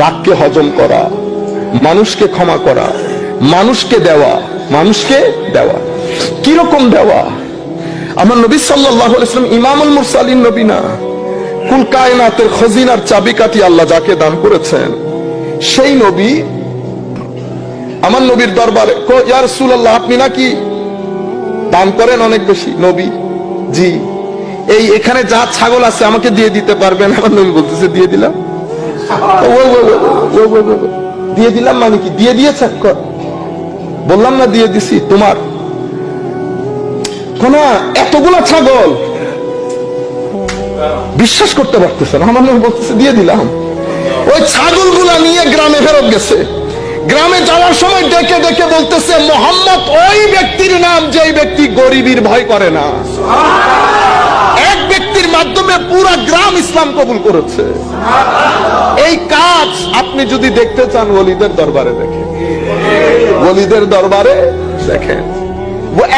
রাগকে হজম করা, মানুষকে ক্ষমা করা, মানুষকে দেওয়া মানুষকে দেওয়া। কীরকম দেওয়া? আমার নবী সাল্লাহ ইসলাম ইমামুল মুরসালিন নবী না। কুল কায়নাতের খজিনার চাবিকাটি আল্লাহ যাকে দান করেছেন, সেই নবী আমার নবীর দরবারে ইয়ার সুল্লাহ আপনি নাকি দান করেন অনেক বেশি? নবী, জি। এই এখানে যা ছাগল আছে আমাকে দিয়ে দিতে পারবেন? আমার নবী বলতেছে, দিয়ে দিলাম। দিয়ে দিলাম মানে কি? দিয়ে দিয়েছেন ক- বললাম না, দিয়ে দিছি। তোমার। এতগুলো ছাগল বিশ্বাস করতে পারতেছে বলতেছে, দিয়ে দিলাম। ওই ছাগলগুলা নিয়ে গ্রামে ফেরত গেছে। গ্রামে যাওয়ার সময় ডেকে ডেকে বলতেছে, মোহাম্মদ, ওই ব্যক্তির নাম যেই ব্যক্তি গরিবীর ভয় করে না। এক ব্যক্তির মাধ্যমে পুরা গ্রাম ইসলাম কবুল করেছে। এই কাজ আপনি যদি দেখতে চান ওলিদের দরবারে দেখেন। ওলিদের দরবারে দেখেন।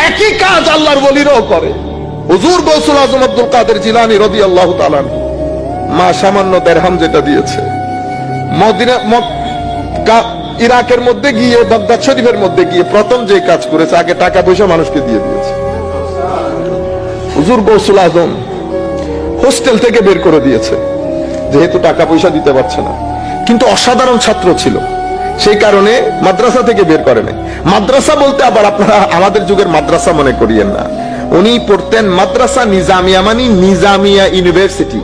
একই কাজ আল্লাহর ওলিরাও করে। হুজুর গৌসুল আজম আব্দুল কাদের জিলানি রদি আল্লাহ তালান মা সামান্য দেড়হাম যেটা দিয়েছে। ইরাকের মধ্যে গিয়ে, বাগদাদ শরীফের মধ্যে গিয়ে প্রথম যে কাজ করেছে, আগে টাকা পয়সা মানুষকে দিয়ে দিয়েছে। হুজুর গৌসুল আজম হোস্টেল থেকে বের করে দিয়েছে। যেহেতু টাকা পয়সা দিতে পারছে না। কিন্তু অসাধারণ ছাত্র ছিল। সেই কারণে মাদ্রাসা থেকে বের করে নাই। মাদ্রাসা বলতে আবার আপনারা আমাদের যুগের মাদ্রাসা মনে করিয়েন না। উনি পড়তেন মাদ্রাসা নিজামিয়া মানে নিজামিয়া ইউনিভার্সিটি।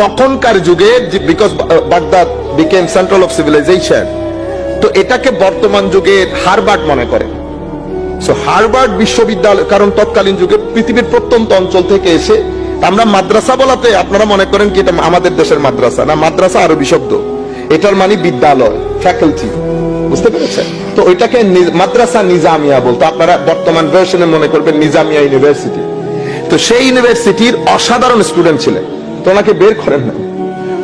তখনকার যুগে because Baghdad became central of civilization তো এটাকে বর্তমান যুগের হারবার্ড মনে করে। সো হার্ভার্ড বিশ্ববিদ্যালয়, কারণ তৎকালীন যুগে পৃথিবীর প্রত্যন্ত অঞ্চল থেকে এসে আমরা মাদ্রাসা বলাতে আপনারা মনে করেন কি এটা আমাদের দেশের মাদ্রাসা? না, মাদ্রাসা আরবি শব্দ। এটার মানে বিদ্যালয় ফ্যাকাল্টি বুঝতে পেরেছেন? তো ওইটাকে মাদ্রাসা নিজামিয়া বলতো। আপনারা বর্তমান ভার্সনে মনে করবেন নিজামিয়া ইউনিভার্সিটি তো সেই ইউনিভার্সিটির অসাধারণ স্টুডেন্ট ছিলেন। তো ওনাকে বের করেন না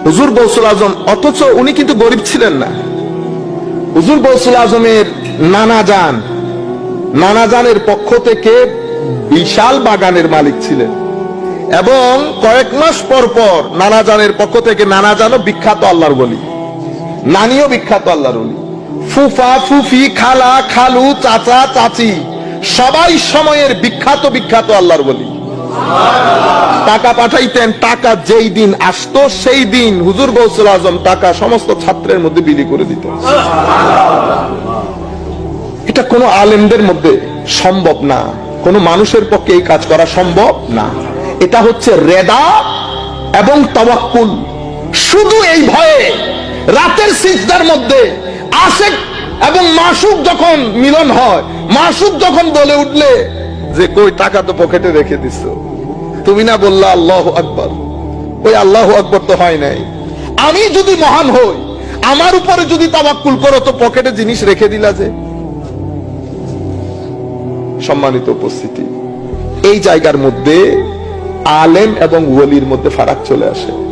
হুজুর বৌসুল আজম, অথচ উনি কিন্তু গরিব ছিলেন না। হুজুর বৌসুল আজমের নানা যান নানাজানের পক্ষ থেকে বিশাল বাগানের মালিক ছিলেন। এবং কয়েক মাস পর পর নানাজানের পক্ষ থেকে নানাজানও বিখ্যাত আল্লাহর বলি। নানিও বিখ্যাত আল্লাহর বলি। ফুফা, ফুফি, খালা, খালু, চাচা, চাচি, সবাই সময়ের বিখ্যাত বিখ্যাত আল্লাহর বলি। টাকা পাঠাইতেন, টাকা যেই দিন আসতো, সেই দিন হুজুর গৌসুল আজম টাকা সমস্ত ছাত্রের মধ্যে বিলি করে দিত। এটা কোনো আলেমদের মধ্যে সম্ভব না। কোনো মানুষের পক্ষে এই কাজ করা সম্ভব না। এটা হচ্ছে রেদা এবং তবাক্কুল শুধু এই ভয়ে রাতের সিজদার মধ্যে আশেক এবং মাসুক যখন মিলন হয় মাসুক যখন বলে উঠলে যে, কই, টাকা তো পকেটে রেখে দিছ। তুমি না বললা আল্লাহ আকবর। ওই আল্লাহ আকবর তো হয় নাই। আমি যদি মহান হই, আমার উপরে যদি তাবাক্কুল করো, তো পকেটে জিনিস রেখে দিলা যে। সম্মানিত উপস্থিতি, এই জায়গার মধ্যে আলেম এবং ওয়ালির মধ্যে ফারাক চলে আসে।